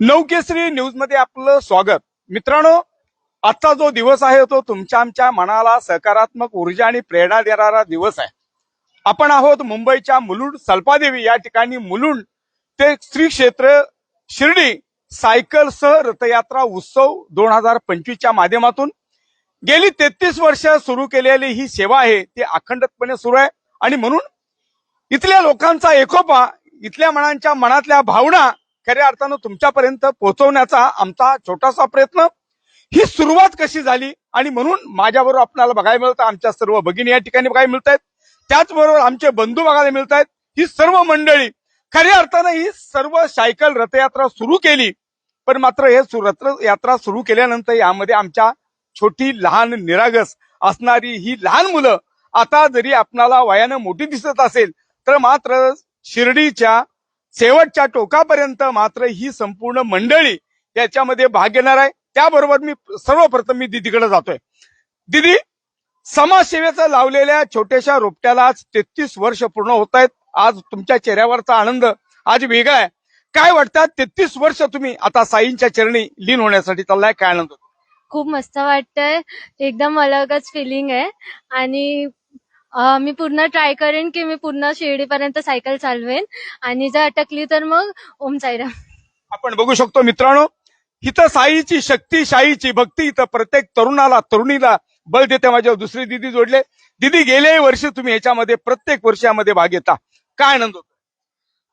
नवकेसरी न्यूजमध्ये आपलं स्वागत. मित्रांनो आजचा जो दिवस आहे तो तुमच्या आमच्या मनाला सकारात्मक ऊर्जा आणि प्रेरणा देणारा दिवस आहे. आपण आहोत मुंबईच्या मुलुंड सल्पादेवी. या ठिकाणी मुलुंड ते श्री क्षेत्र शिर्डी सायकल सह रथयात्रा उत्सव दोन हजार पंचवीसच्या माध्यमातून. गेली तेहतीस वर्ष सुरू केलेली ही सेवा आहे ती अखंडपणे सुरू आहे. आणि म्हणून इथल्या लोकांचा एकोपा इथल्या मनांच्या मनातल्या भावना खऱ्या अर्थानं तुमच्यापर्यंत पोहोचवण्याचा आमचा छोटासा प्रयत्न. ही सुरुवात कशी झाली? आणि म्हणून माझ्याबरोबर आपल्याला बघायला मिळतं आमच्या सर्व भगिनी या ठिकाणी बघायला मिळत आहेत त्याचबरोबर आमचे बंधू बघायला मिळत आहेत ही सर्व मंडळी खऱ्या अर्थानं ही सर्व सायकल रथयात्रा सुरू केली. पण मात्र हे रथ रथयात्रा सुरू केल्यानंतर यामध्ये आमच्या छोटी लहान निरागस असणारी ही लहान मुलं आता जरी आपणाला वयानं मोठी दिसत असेल तर मात्र शिर्डीच्या शेवटच्या टोकापर्यंत मात्र ही संपूर्ण मंडळी याच्यामध्ये भाग घेणार आहे. त्याबरोबर मी सर्वप्रथम मी दिदीकडे जातोय. दिदी समाजसेवेचं लावलेल्या छोट्याशा रोपट्याला आज तेहतीस वर्ष पूर्ण होत आहेत. आज तुमच्या चेहऱ्यावरचा आनंद आज वेगळा आहे. काय वाटतात तेहतीस वर्ष तुम्ही आता साईंच्या चरणी लीन होण्यासाठी चाललाय. काय आनंद होतो? खूप मस्त वाटतंय. एकदम अलगच फिलिंग आहे. आणि अं, मी पूर्ण ट्राय करेन की मी पूर्ण शिर्डीपर्यंत सायकल चालवेन. आणि जर अटकली तर मग ओम साईराम. आपण बघू शकतो मित्रांनो इथं साईची शक्ती शाईची भक्ती. इथं प्रत्येक तरुणाला तरुणीला बळ देते माझ्या दुसरी दिदी जोडले. दिदी गेल्याही वर्षी तुम्ही याच्यामध्ये प्रत्येक वर्षामध्ये भाग घेता. काय आनंद होतो?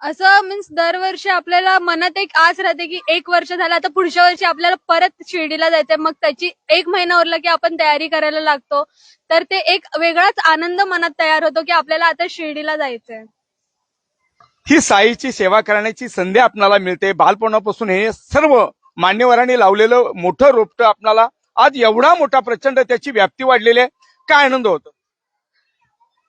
असं मीन्स दरवर्षी आपल्याला मनात एक आस राहते की एक वर्ष झालं आता पुढच्या वर्षी आपल्याला परत शिर्डीला जायचंय. मग त्याची एक महिना उरला की आपण तयारी करायला लागतो. तर ते एक वेगळाच आनंद मनात तयार होतो की आपल्याला आता शिर्डीला जायचंय. ही साईची सेवा करण्याची संधी आपल्याला मिळते. बालपणापासून हे सर्व मान्यवरांनी लावलेलं मोठं रोपट आपल्याला आज एवढा मोठा प्रचंड त्याची व्याप्ती वाढलेली आहे. काय आनंद होतो?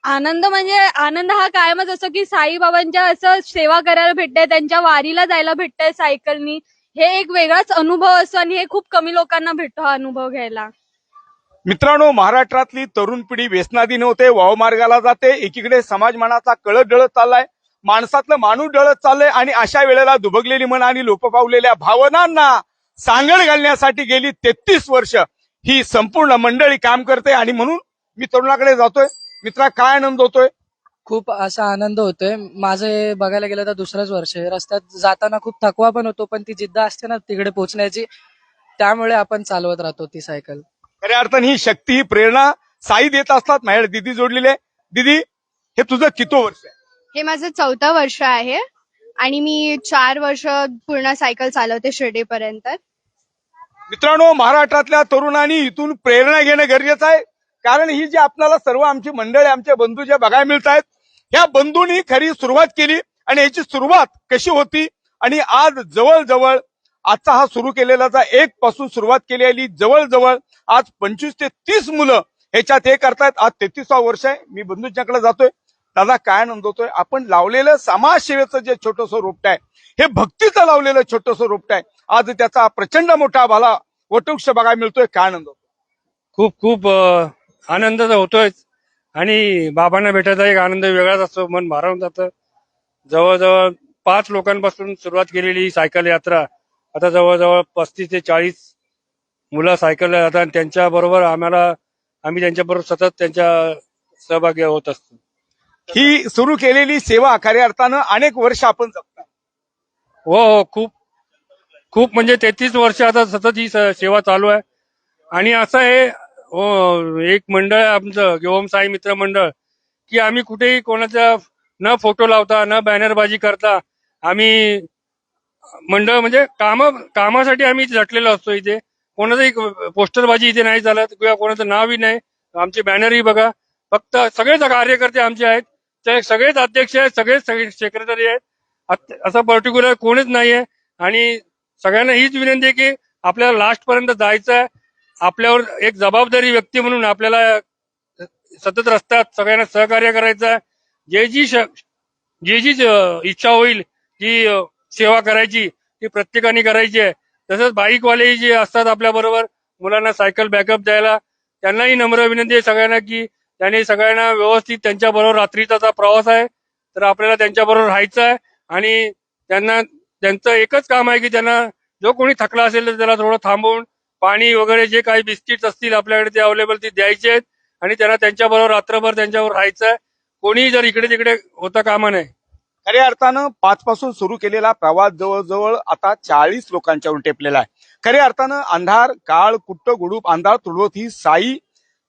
आनंद म्हणजे आनंद हा कायमच असतो की साईबाबांच्या असं सेवा करायला भेटतंय त्यांच्या वारीला जायला भेटतंय सायकलनी. हे एक वेगळाच अनुभव असतो आणि हे खूप कमी लोकांना भेटतो हा अनुभव घ्यायला. मित्रांनो महाराष्ट्रातली तरुण पिढी व्यसनाधीन होते वावमार्गाला जाते एकीकडे समाज मनाचा कळत डळत चाललाय माणसातलं माणूस डळत चाललंय आणि अशा वेळेला दुबगलेली मन आणि लोप पावलेल्या भावनांना सांगड घालण्यासाठी गेली तेहतीस वर्ष. ही संपूर्ण मंडळी काम करते आणि म्हणून मी तरुणाकडे जातोय. मित्रा काय आनंद होतोय? खूप असा आनंद होतोय. माझं हे बघायला गेलं तर दुसरंच वर्ष आहे. रस्त्यात जाताना खूप थकवा पण होतो पण ती जिद्द असते ना तिकडे पोहोचण्याची त्यामुळे आपण चालवत राहतो ती सायकल. खऱ्या अर्थाने ही शक्ती ही प्रेरणा साई देत असतात. माझ्या दिदी जोडलेले. दिदी हे तुझं कितो वर्ष आहे? हे माझं चौथं वर्ष आहे आणि मी चार वर्ष पूर्ण सायकल चालवते शिर्डीपर्यंत. मित्रांनो महाराष्ट्रातल्या तरुणांनी इथून प्रेरणा घेणं गरजेचं आहे. कारण ही जी आपल्याला सर्व आमची मंडळी आमचे बंधू जे बघायला मिळत आहेत ह्या बंधूंनी खरी सुरुवात केली आणि याची सुरुवात कशी होती? आणि आज जवळजवळ आजचा हा सुरू केलेला एक पासून सुरुवात केली आली जवळजवळ आज पंचवीस ते तीस मुलं ह्याच्यात हे करतायत. आज तेहतीसवा वर्ष आहे. मी बंधूंच्याकडे जातोय. दादा काय आनंद होतोय? आपण लावलेलं समाजसेवेचं जे छोटंसं रोपट आहे हे भक्तीचं लावलेलं छोटंसं रोपट आहे. आज त्याचा प्रचंड मोठा भाला वटवृक्ष बघायला मिळतोय. काय आनंद होतो खूप खूप आनंद तर होतोय आणि बाबांना भेटायचा एक आनंद वेगळाच असतो मन भारावून जातं. जवळजवळ पाच लोकांपासून सुरुवात केलेली ही सायकल यात्रा. आता जवळजवळ पस्तीस ते चाळीस मुलं सायकल जातात. आणि त्यांच्या बरोबर आम्हाला आम्ही त्यांच्याबरोबर सतत त्यांच्या सहभागी होत असतो. ही सुरू केलेली सेवा खऱ्या अर्थानं अनेक वर्ष आपण जगतो हो हो खूप. खूप म्हणजे तेहतीस वर्ष आता सतत ही सेवा चालू आहे. आणि असं हो, हो, एक मंडळ आहे आमचं ओम साई मित्र मंडळ की आम्ही कुठेही कोणाचा न फोटो लावता न बॅनरबाजी करता आम्ही मंडळ म्हणजे काम कामासाठी आम्ही झटलेलो असतो इथे. कोणाचंही पोस्टरबाजी इथे नाही चालत किंवा कोणाचं नावही नाही. आमचे बॅनरही बघा. फक्त सगळेच कार्यकर्ते आमचे आहेत. ते सगळेच अध्यक्ष आहेत सगळेच सेक्रेटरी आहेत. असं पर्टिक्युलर कोणीच नाहीये. आणि सगळ्यांना हीच विनंती आहे की आपल्याला लास्ट पर्यंत जायचं आहे आपल्यावर एक जबाबदारी व्यक्ती म्हणून आपल्याला सतत रस्त्यात सगळ्यांना सहकार्य करायचं आहे. जे जी श- जी जी इच्छा होईल जी सेवा करायची ती प्रत्येकाने करायची आहे. तसंच बाईकवाले जे असतात आपल्या बरोबर मुलांना सायकल बॅकअप द्यायला त्यांनाही नम्र विनंती आहे सगळ्यांना की त्यांनी सगळ्यांना व्यवस्थित त्यांच्या बरोबर रात्रीचा प्रवास आहे तर आपल्याला त्यांच्या बरोबर राहायचं आहे आणि त्यांना त्यांचं एकच काम आहे की त्यांना जो कोणी थकला असेल तर त्याला थोडं थांबवून पाणी वगैरे जे काही बिस्किट्स असतील आपल्याकडे ते अवेलेबल ते द्यायचे आहेत. आणि त्यांना त्यांच्याबरोबर रात्रभर त्यांच्यावर राहायचं कोणीही जर इकडे तिकडे होता कामा नये खऱ्या अर्थानं पाच पासून सुरू केलेला प्रवास जवळजवळ आता चाळीस लोकांच्यावर टेपलेला आहे. खऱ्या अर्थानं अंधार काळ कुट्ट गुडूप अंधार तुडवत ही साई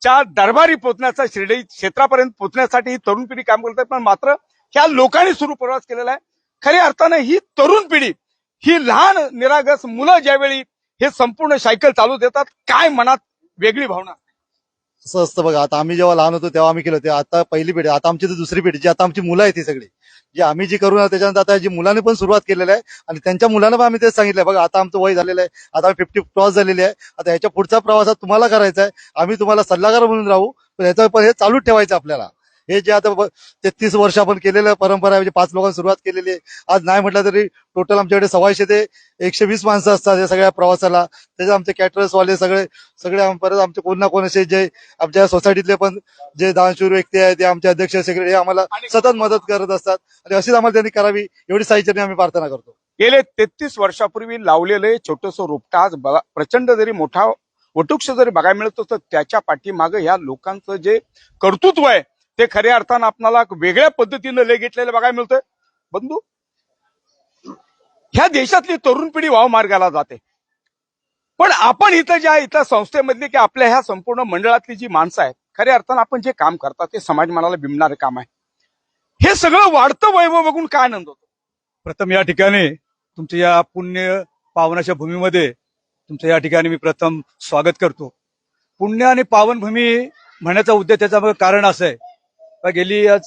च्या दरबारी पोचण्याचा शिर्डी क्षेत्रापर्यंत पोचण्यासाठी ही तरुण पिढी काम करत आहे. पण मात्र ह्या लोकांनी सुरू प्रवास केलेला आहे. खऱ्या अर्थानं ही तरुण पिढी ही लहान निरागस मुलं ज्यावेळी हे संपूर्ण सायकल चालू देतात. काय मनात वेगळी भावना? असं असतं बघा आता आम्ही जेव्हा लहान होतो तेव्हा आम्ही केलं ते आता पहिली पिढी आता आमची तर दुसरी पिढी जी आता आमची मुलं आहेत ती सगळी. जी आम्ही जी करू ना त्याच्यानंतर आता जी मुलांनी पण सुरुवात केलेली आहे आणि त्यांच्या मुलांना पण आम्ही तेच सांगितलंय. बघा आता आमचं वय झालेलं आहे. आता आम्ही फिफ्टी क्रॉस झालेली आहे. आता ह्याच्या पुढचा प्रवासात तुम्हाला करायचा आहे. आम्ही तुम्हाला सल्लागार म्हणून राहू. पण याचा पण हे चालूच ठेवायचं आपल्याला. हे जे आता तेहतीस वर्ष आपण केलेलं परंपरा आहे म्हणजे पाच लोकांनी सुरुवात केलेली आहे. आज नाही म्हटलं तरी टोटल आमच्याकडे सव्वाशे ते एकशे वीस माणसं असतात या सगळ्या प्रवासाला. त्याचे आमचे कॅटरर्स वाले सगळे सगळे परत आमचे कोण ना कोण असे जे आमच्या सोसायटीतले पण जे दानशूर व्यक्ती आहेत ते आमचे अध्यक्ष सेक्रेटरी हे आम्हाला सतत मदत करत असतात. आणि अशीच आम्हाला त्यांनी करावी एवढी साईचरणी आम्ही प्रार्थना करतो. गेले तेहतीस वर्षापूर्वी लावलेले छोटस रोपटा आज प्रचंड जरी मोठा वटुक्ष जरी बघायला मिळत असतं त्याच्या पाठीमागं ह्या लोकांचं जे कर्तृत्व आहे ते खऱ्या अर्थानं आपल्याला वेगळ्या पद्धतीनं लय घेतलेलं बघायला मिळतंय. बंधू ह्या देशातली तरुण पिढी वाव मार्गाला जाते. पण आपण इथं ज्या इथं संस्थेमधली की आपल्या ह्या संपूर्ण मंडळातली जी माणसं आहेत खऱ्या अर्थानं आपण जे काम करतात ते समाज मनाला बिमणारं काम आहे. हे सगळं वाढतं वैभव बघून काय आनंद होतो? प्रथम या ठिकाणी तुमच्या या पुण्य पावनाच्या भूमीमध्ये तुमचं या ठिकाणी मी प्रथम स्वागत करतो. पुण्य आणि पावनभूमी म्हणण्याचा उद्देश त्याचा कारण असं आहे. गेली आज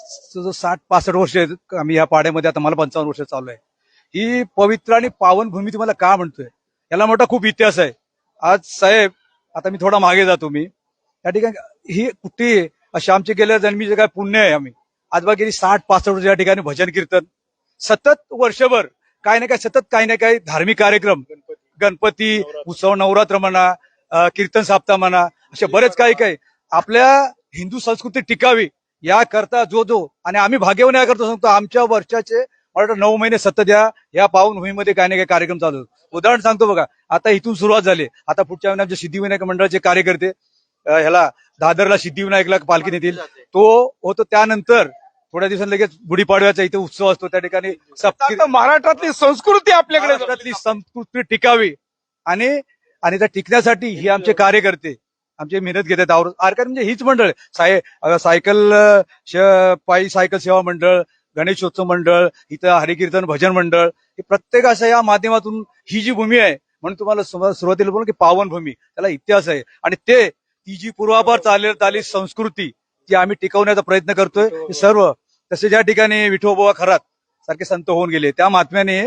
साठ पासष्ट वर्ष आम्ही या पाड्यामध्ये आता मला पंचावन्न वर्ष चालू आहे. ही पवित्र आणि पावनभूमी तुम्हाला का म्हणतोय? याला मोठा खूप इतिहास आहे. आज साहेब आता मी थोडा मागे जातो मी. या ठिकाणी ही कुठे अशी आमचे गेल्या जन्मीचे काय पुण्य आहे आम्ही. आजबा गेली साठ पासष्ट वर्ष या ठिकाणी भजन कीर्तन. सतत वर्षभर काही ना काही सतत काही ना काही धार्मिक कार्यक्रम. गणपती उत्सव नवरात्र म्हणा कीर्तन साप्ताह म्हणा असे बरेच काही काही. आपल्या हिंदू संस्कृती टिकावी. याकरता जो जो आणि आम्ही भाग्यवान याकरता सांगतो आमच्या वर्षाचे मला नऊ महिने सतत या या पावनभूमीमध्ये काही ना काही कार्यक्रम चालू. उदाहरण सांगतो बघा आता इथून सुरुवात झाली. आता पुढच्या महिन्यात सिद्धिविनायक मंडळाचे कार्यकर्ते ह्याला दादरला सिद्धिविनायकला पालखी नेतील तो होतो त्यानंतर थोड्या दिवसांनी लगेच गुढीपाडव्याचा इथे उत्सव असतो. त्या ठिकाणी महाराष्ट्रातली संस्कृती आपल्याकडे संस्कृती टिकावी. आणि आणि त्या टिकण्यासाठी ही आमचे कार्यकर्ते आमचे मेहनत घेत आहेत आवर- आरकार म्हणजे हीच मंडळ. साय सायकल पायी सायकल सेवा मंडळ गणेशोत्सव मंडळ इथं हरिकीर्तन भजन मंडळ. हे प्रत्येक अशा या माध्यमातून ही जी भूमी आहे म्हणून तुम्हाला सुरुवात- सुरुवातीला बोलू की पावन भूमी. त्याला इतिहास आहे. आणि ते ती जी पूर्वापार चाललेली आली संस्कृती ती आम्ही टिकवण्याचा प्रयत्न करतोय. हे सर्व तसे ज्या ठिकाणी विठोबा खरात सारखे संत होऊन गेले. त्या महात्म्याने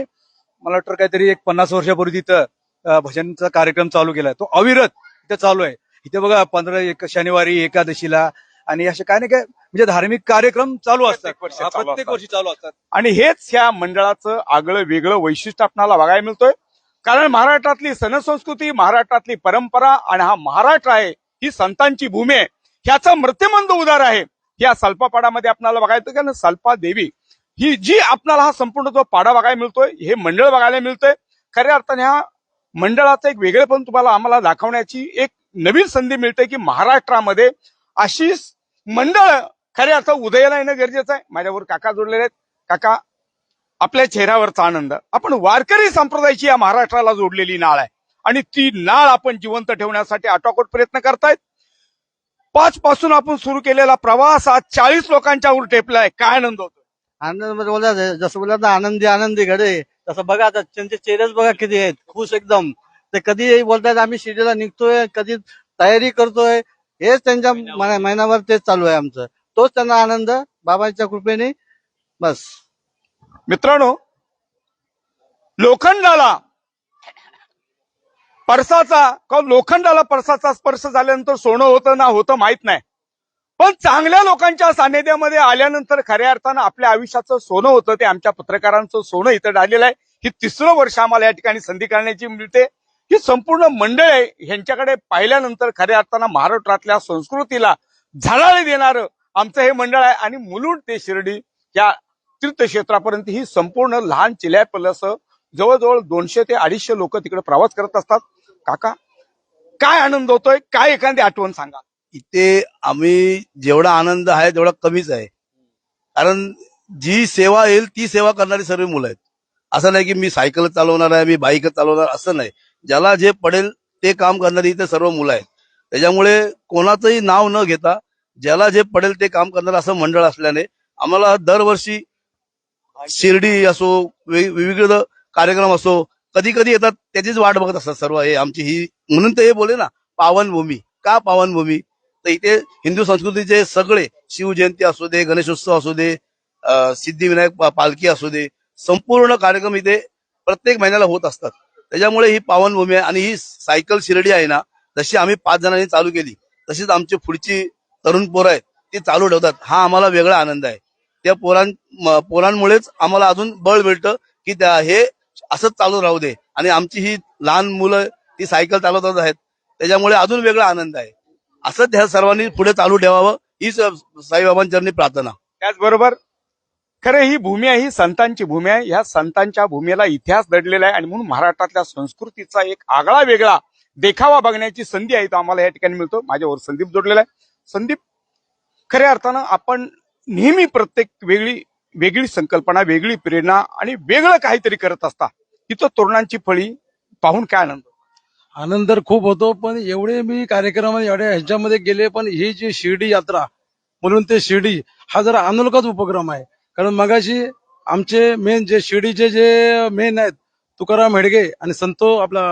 मला वाटतं काहीतरी एक पन्नास वर्षापूर्वी तिथं भजनचा कार्यक्रम चालू केलाय तो अविरत इथं चालू आहे. इथे बघा पंधरा एक शनिवारी एकादशीला आणि असे काय ना काय म्हणजे धार्मिक कार्यक्रम चालू असतात. प्रत्येक वर्षी चालू प्रत्येक असतात. वर्षी चालू असतात. आणि हेच ह्या मंडळाचं आगळं वेगळं वैशिष्ट्य आपल्याला बघायला मिळतोय. कारण महाराष्ट्रातली सणसंस्कृती महाराष्ट्रातली परंपरा आणि हा महाराष्ट्र आहे ही संतांची भूमी आहे ह्याचं मृत्युमंद उदार आहे. या सल्पापाडामध्ये आपल्याला बघायला येतं कारण सल्पा देवी ही जी आपल्याला हा संपूर्ण जो पाडा बघायला मिळतोय हे मंडळ बघायला मिळतोय. खऱ्या अर्थाने ह्या मंडळाचं एक वेगळेपण तुम्हाला आम्हाला दाखवण्याची एक नवीन संधी मिळते की महाराष्ट्रामध्ये अशी मंडळ खऱ्या अर्थ उदयाला येणं गरजेचं आहे. माझ्यावर काका जोडलेले आहेत. काका आपल्या चेहऱ्यावरचा आनंद. आपण वारकरी संप्रदायाची या महाराष्ट्राला जोडलेली नाळ आहे. आणि ती नाळ आपण जिवंत ठेवण्यासाठी आटोकोट प्रयत्न करतायत. पाच पासून आपण सुरू केलेला प्रवास आज चाळीस लोकांच्या वर टेपलाय काय आनंद होतो आनंद म्हणजे बोला जसं बोला आनंदी आनंदी घडे तसं बघा आता त्यांचे चेहरेच बघा किती आहेत. खुश एकदम. ते कधी बोलतात आम्ही शिर्डीला निघतोय कधी तयारी करतोय हेच त्यांच्या महिनाभर तेच चालू आहे आमचं. तोच त्यांना आनंद बाबांच्या कृपेने बस. मित्रांनो लोखंडाला परसाचा का लोखंडाला परसाचा स्पर्श झाल्यानंतर सोनं होतं ना होतं माहीत नाही. पण चांगल्या लोकांच्या सानिध्यामध्ये आल्यानंतर खऱ्या अर्थानं आपल्या आयुष्याचं सोनं होतं ते आमच्या पत्रकारांचं सोनं इथं डालेलं आहे. ही तिसरं वर्ष आम्हाला या ठिकाणी संधी करण्याची मिळते. ही संपूर्ण मंडळ आहे ह्यांच्याकडे पाहिल्यानंतर खऱ्या अर्थानं महाराष्ट्रातल्या संस्कृतीला झळाळे देणारं आमचं हे मंडळ आहे. आणि मुलुंड ते शिर्डी या तीर्थक्षेत्रापर्यंत ही संपूर्ण लहान चिल्यापल जवळजवळ दोनशे ते अडीचशे लोक तिकडे प्रवास करत असतात. काका काय आनंद होतोय? काय एखादी आठवण सांगा. इथे आम्ही जेवढा आनंद आहे तेवढा कमीच आहे. कारण जी सेवा येईल ती सेवा करणारी सर्व मुलं आहेत. असं नाही की मी सायकल चालवणार आहे मी बाईक चालवणार असं नाही. ज्याला जे पडेल ते काम करणारी इथे सर्व मुलं आहेत. त्याच्यामुळे कोणाचंही नाव न घेता ज्याला जे पडेल ते काम करणारं असं मंडळ असल्याने आम्हाला दरवर्षी शिर्डी असो विविध कार्यक्रम असो कधी कधी येतात त्याचीच वाट बघत असतात सर्व. हे आमची ही म्हणून ते हे बोले ना पावनभूमी. का पावनभूमी? तर इथे हिंदू संस्कृतीचे सगळे शिवजयंती असू दे गणेशोत्सव असू दे सिद्धिविनायक पालखी असू दे संपूर्ण कार्यक्रम इथे प्रत्येक महिन्याला होत असतात. त्याच्यामुळे ही पावनभूमी आहे आणि ही सायकल शिर्डी आहे ना जशी आम्ही पाच जणांनी चालू केली तशीच आमची पुढची तरुण पोरं आहेत ती चालू ठेवतात. हा आम्हाला वेगळा आनंद आहे. त्या पोरां पोरांमुळेच आम्हाला अजून बळ मिळतं की त्या हे असंच चालू राहू दे. आणि आमची ही लहान मुलं ती सायकल चालवतच आहेत. त्याच्यामुळे अजून वेगळा आनंद आहे. असंच ह्या सर्वांनी पुढे चालू ठेवावं हीच साईबाबांचरणी प्रार्थना. त्याचबरोबर खरं ही भूमी आहे ही संतांची भूमी आहे. ह्या संतांच्या भूमीला इतिहास दडलेला आहे आणि म्हणून महाराष्ट्रातल्या संस्कृतीचा एक आगळा वेगळा देखावा बघण्याची संधी आहे तो आम्हाला या ठिकाणी मिळतो. माझ्यावर संदीप जोडलेला आहे. संदीप खऱ्या अर्थानं आपण नेहमी प्रत्येक वेगळी वेगळी संकल्पना वेगळी प्रेरणा आणि वेगळं काहीतरी करत असता. तिथं तरुणांची फळी पाहून काय आनंद? आनंद तर खूप होतो पण एवढे मी कार्यक्रम एवढ्या ह्याच्यामध्ये गेले पण ही जी शिर्डी यात्रा म्हणून ते शिर्डी हा जरा अनोलकाच उपक्रम आहे. कारण मगाशी आमचे मेन जे शिर्डीचे जे मेन आहेत तुकाराम हेडगे आणि संतो आपला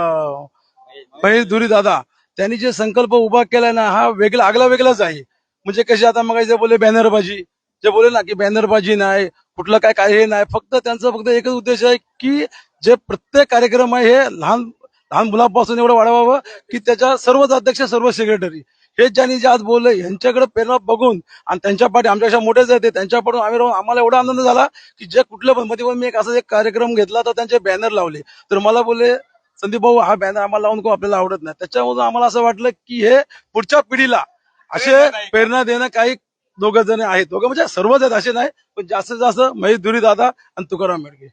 महेश दुरी दादा त्यांनी जे संकल्प उभा केला ना हा वेगळा आगला वेगळाच आहे. म्हणजे कसे आता मग जे बोले बॅनरबाजी जे बोले ना की बॅनरबाजी नाही कुठलं काय काय हे नाही फक्त त्यांचा फक्त एकच उद्देश आहे की जे प्रत्येक कार्यक्रम आहे हे लहान लहान मुलांपासून एवढं वाढवावं की त्याच्या सर्वच अध्यक्ष सर्व सेक्रेटरी हे ज्यांनी जे आज बोलले यांच्याकडे प्रेरणा बघून आणि त्यांच्या पाठी आमच्यापेक्षा मोठेच आहेत ते, त्यांच्या पाठून आम्ही राहून आम्हाला एवढा आनंद झाला की जे कुठलं पण मध्ये पण मी एक असा एक कार्यक्रम घेतला तर त्यांचे बॅनर लावले. तर मला बोलले संदीप भाऊ हा बॅनर आम्हाला लावून खूप आपल्याला आवडत नाही. त्याच्यामधून आम्हाला असं वाटलं की हे पुढच्या पिढीला असे प्रेरणा देणं काही दोघं जण आहेत. दोघं म्हणजे सर्वच आहेत असे नाही पण जास्तीत जास्त महेश दुरी दादा आणि तुकाराम मेडगे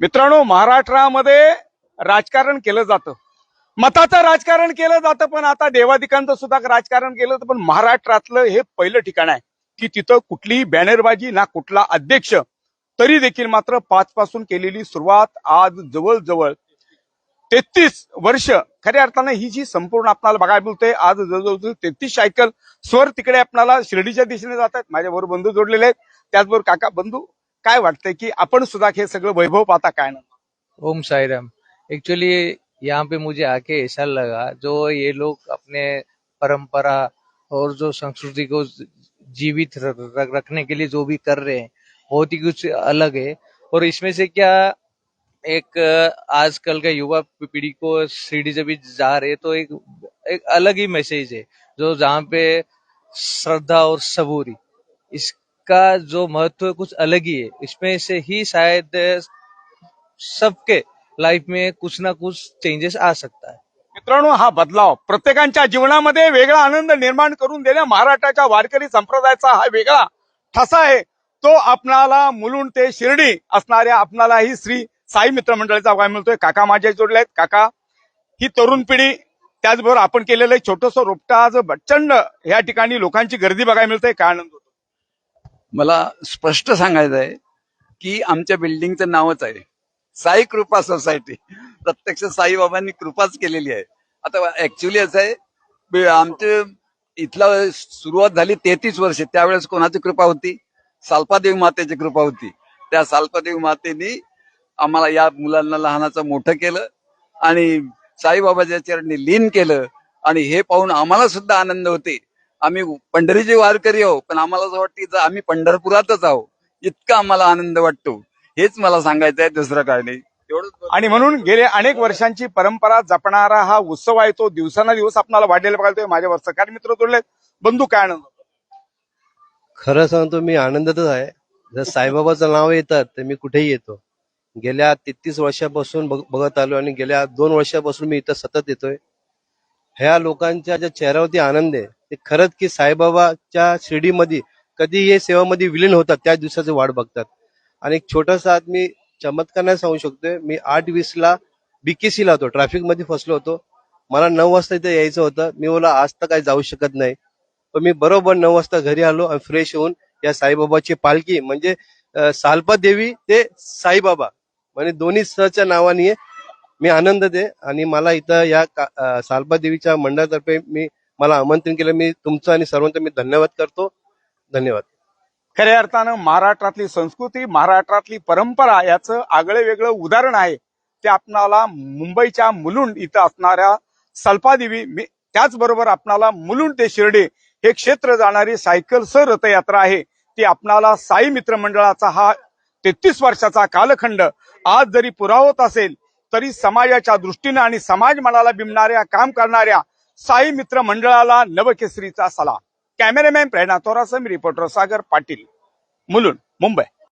मित्रांनो महाराष्ट्रामध्ये राजकारण केलं जातं. मताचं राजकारण केलं जातं पण आता देवादिकांचं सुद्धा राजकारण केलं जातं पण महाराष्ट्रातलं हे पहिलं ठिकाण आहे. की तिथं कुठलीही बॅनरबाजी ना कुठला अध्यक्ष तरी देखील मात्र पाच पासून केलेली सुरुवात आज जवळजवळ तेहतीस वर्ष खऱ्या अर्थानं ही जी संपूर्ण आपल्याला बघायला मिळते आज जवळजवळ तेहतीस सायकल स्वर तिकडे आपल्याला शिर्डीच्या दिशेने जात आहेत. माझ्याबरोबर बंधू जोडलेले आहेत. त्याचबरोबर काका बंधू काय वाटतंय की आपण सुद्धा हे सगळं वैभव पाहता काय ना? ओम साईराम. ऍक्च्युली यहाँ पे मुझे आके ऐसा लगा जो ये लोग अपने परंपरा और जो संस्कृति को जीवित रख- रख- रखने के लिए जो भी कर रहे हैं, बहुत ही कुछ अलग है। और इसमें से क्या एक, आजकल का युवा पीढ़ी को सीढ़ी जब भी जा रहे तो एक एक अलग ही मैसेज है, जो जहाँ पे श्रद्धा और सबूरी, इसका जो महत्व कुछ अलग ही है। इसमें से ही शायद सबके लाइफ में कुछ ना कुछ चेंजेस आ सकता है। मित्रांनो हा बदलाव प्रत्येकाच्या जीवनामध्ये वेगळा आनंद निर्माण करून देण्या महाराष्ट्राच्या वारकरी संप्रदायाचा हा वेगळा ठसा आहे. तो आपणाला मुलुंड ते शिर्डी असणाऱ्या आपणालाही श्री साई मित्र मंडळाचा काय मिळतोय. काका माझ्या जोडले आहेत. काका ही तरुण पिढी त्याचबरोबर आपण केलेलं एक छोटस रोपटा आज प्रचंड या ठिकाणी लोकांची गर्दी बघायला मिळते काय आनंद होतो? मला स्पष्ट सांगायचं आहे की आमच्या बिल्डिंगचं नावच आहे. साई कृपा सोसायटी. प्रत्यक्ष साईबाबांनी कृपाच केलेली आहे. आता ऍक्च्युली असं आहे आमचे इथला सुरुवात झाली तेहतीस वर्षे. त्यावेळेस कोणाची कृपा होती? साल्पादेवी मातेची कृपा होती. त्या साल्पादेवी मातेनी आम्हाला या मुलांना लहानाचं मोठं केलं आणि साईबाबाच्या चरणी लीन केलं आणि हे पाहून आम्हाला सुद्धा आनंद होते. आम्ही पंढरीचे वारकरी आहो पण आम्हाला असं वाटतं आम्ही पंढरपुरातच आहो इतका आम्हाला आनंद वाटतो. हेच मला सांगायचं आहे दुसरं काय नाही. आणि म्हणून गेले अनेक वर्षांची परंपरा जपणारा हा उत्सव आहे तो दिवसाना दिवस आपल्याला वाढलेला बघायला माझ्या सहकारी मित्र जोडले बंधू काय आनंद होतो? खरं सांगतो मी आनंदातच आहे. जर साईबाबाचं नाव येतात तर मी कुठेही येतो. गेल्या तेहतीस वर्षापासून बघ- बघत आलो आणि गेल्या दोन वर्षापासून मी इथं सतत येतोय. ह्या लोकांच्या ज्या चेहऱ्यावरती आनंद आहे ते खरंच की साईबाबाच्या शिर्डीमध्ये कधी हे सेवामध्ये विलीन होतात त्या दिवसाची वाट बघतात. आणि एक छोटासा आज मी चमत्कार नाही सांगू शकतोय. मी आठ वीस ला बीकेसी ला होतो. ट्रॅफिकमध्ये फसलो होतो. मला नऊ वाजता इथे यायचं होतं. मी बोला आज तर काही जाऊ शकत नाही. पण मी बरोबर नऊ वाजता घरी आलो आणि फ्रेश होऊन या साईबाबाची पालखी म्हणजे सालपा देवी ते साईबाबा म्हणजे दोन्ही सहच्या नावाने मी आनंद दे आणि मला इथं या का- सालपा देवीच्या मंडळातर्फे मी मला आमंत्रण केलं. मी तुमचं आणि सर्वांचं मी धन्यवाद करतो. धन्यवाद. खऱ्या अर्थानं महाराष्ट्रातली संस्कृती महाराष्ट्रातली परंपरा याचं आगळं वेगळं उदाहरण आहे. ते आपणाला मुंबईच्या मुलुंड इथं असणाऱ्या सल्पादेवी मी- त्याचबरोबर आपणाला मुलुंड ते शिर्डी हे क्षेत्र जाणारी सायकल सह रथयात्रा आहे. ती आपणाला साई मित्र मंडळाचा हा तेहतीस वर्षाचा कालखंड आज जरी पुरावत असेल तरी समाजाच्या दृष्टीनं आणि समाज मनाला बिंबणाऱ्या काम करणाऱ्या साई मित्र मंडळाला नवकेसरीचा सला कॅमेरामॅन प्रेरणा थोरासम रिपोर्टर सागर पाटील मुलुंड मुंबई.